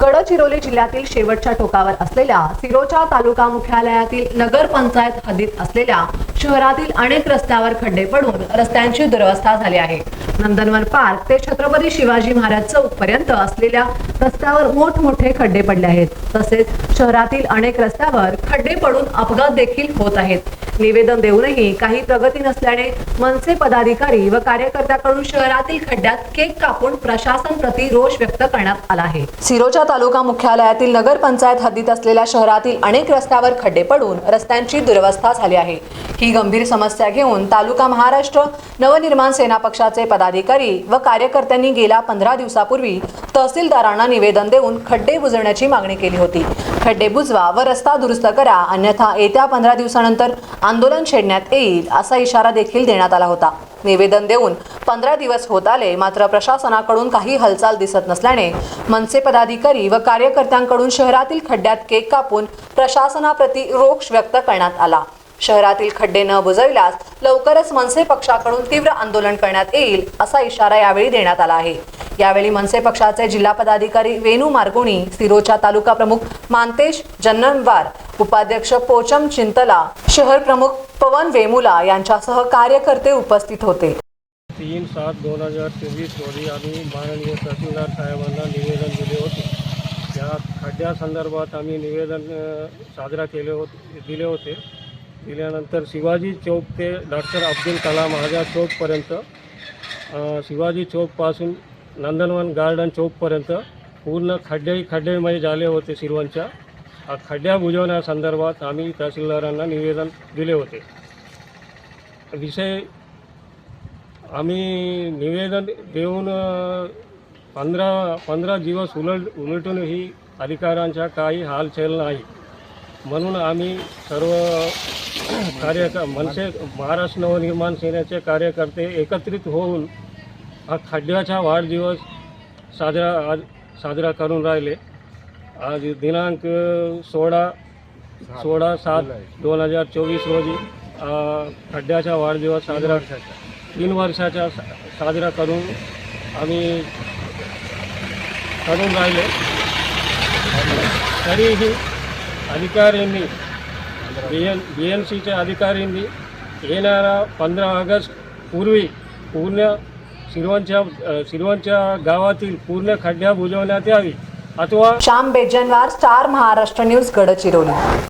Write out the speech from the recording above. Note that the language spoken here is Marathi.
गडचिरोली जिल्ह्यातील शेवटच्या टोकावर असलेल्या सिरोचा तालुका मुख्यालयातील नगर पंचायत हद्दीत असलेल्या शहरातील अनेक रस्त्यावर खड्डे पडून रस्त्यांची दुरवस्था झाली आहे. नंदनवन पार्क ते छत्रपती शिवाजी महाराज चौक पर्यंत असलेल्या रस्त्यावर मोठमोठे खड्डे पडले आहेत. तसेच शहरातील अनेक रस्त्यावर खड्डे पडून अपघात देखील होत आहेत. निवेदन देऊनही काही प्रगती नसल्याने मनसे पदाधिकारी व कार्यकर्त्याकडून शहरातील खड्ड्यात केक कापून प्रशासन प्रति रोष व्यक्त करण्यात आला आहे. सिरोच्या तालुका मुख्यालयातील नगर पंचायत हद्दीत असलेल्या शहरातील अनेक रस्त्यावर खड्डे पडून रस्त्यांची दुरवस्था झाली आहे. ही गंभीर समस्या घेऊन तालुका महाराष्ट्र नवनिर्माण सेना पक्षाचे पदाधिकारी व कार्यकर्त्यांनी गेल्या पंधरा दिवसापूर्वी तहसीलदारांना निवेदन देऊन खड्डे बुजवण्याची मागणी केली होती. खड्डे बुजवा व रस्ता दुरुस्त करा अन्यथा येत्या पंधरा दिवसानंतर आंदोलन छेडण्यात येईल असा इशारा देखील देण्यात आला होता. निवेदन देऊन पंधरा दिवस होत आले मात्र प्रशासनाकडून काही हालचाल दिसत नसल्याने मनसे पदाधिकारी व कार्यकर्त्यांकडून शहरातील खड्ड्यात केक कापून प्रशासनाप्रती रोष व्यक्त करण्यात आला. शहरातील खड्डे न बुजविल्यास लवकरच मनसे पक्षाकडून तीव्र आंदोलन करण्यात येईल असा इशारा यावेळी देण्यात आला आहे. यावेळी मनसे पक्षाचे जिल्हा पदाधिकारी वेणू मार्गोणी सिरोचा तालुका प्रमुख मानतेश जन्ननवार उपाध्यक्ष पोचम चिंतला शहर प्रमुख पवन वेमुला यांच्यासह कार्यकर्ते उपस्थित होते. तीन सात दोन हजार चोवीस रोजी आम्ही माननीय तहसीलदार साहेबांना निवेदन दिले होते. त्या खड्ड्यासंदर्भात आम्ही निवेदन साजरा केले होते दिले होते. दिल्यानंतर शिवाजी चौक ते डॉक्टर अब्दुल कलाम आझाद चौकपर्यंत शिवाजी चौकपासून नंदनवन गार्डन चौकपर्यंत पूर्ण खड्डे खड्डेमध्ये झाले होते सिरवनच्या आ खड्ड्या बुजवण्यासंदर्भात आम्ही तहसीलदारांना निवेदन दिले होते. विषय आम्ही निवेदन देऊन पंधरा पंधरा दिवस उलट उलटूनही अधिकाऱ्यांचा काही हालचाल नाही. म्हणून आम्ही सर्व कार्यक मनसे महाराष्ट्र नवनिर्माण सेनेचे कार्यकर्ते एकत्रित होऊन हा खड्ड्याचा वाढदिवस साजरा आज साजरा करून राहिले आज दिनांक सोळा सोळा सात दोन हजार चोवीस रोजी खड्ड्याचा वाढदिवस साजरा तीन वर्षाचा सा- साजरा करून आम्ही करून राहिले तरीही अधिकाऱ्यांनी बी एन बी एन सीच्या अधिकाऱ्यांनी येणारा पंधरा ऑगस्ट पूर्वी पूर्ण शिरवणच्या अ, गावातील पूर्ण खड्ड्या बुजवण्यात यावी अथवा श्याम बेजनवार स्टार महाराष्ट्र न्यूज गडचिरोली.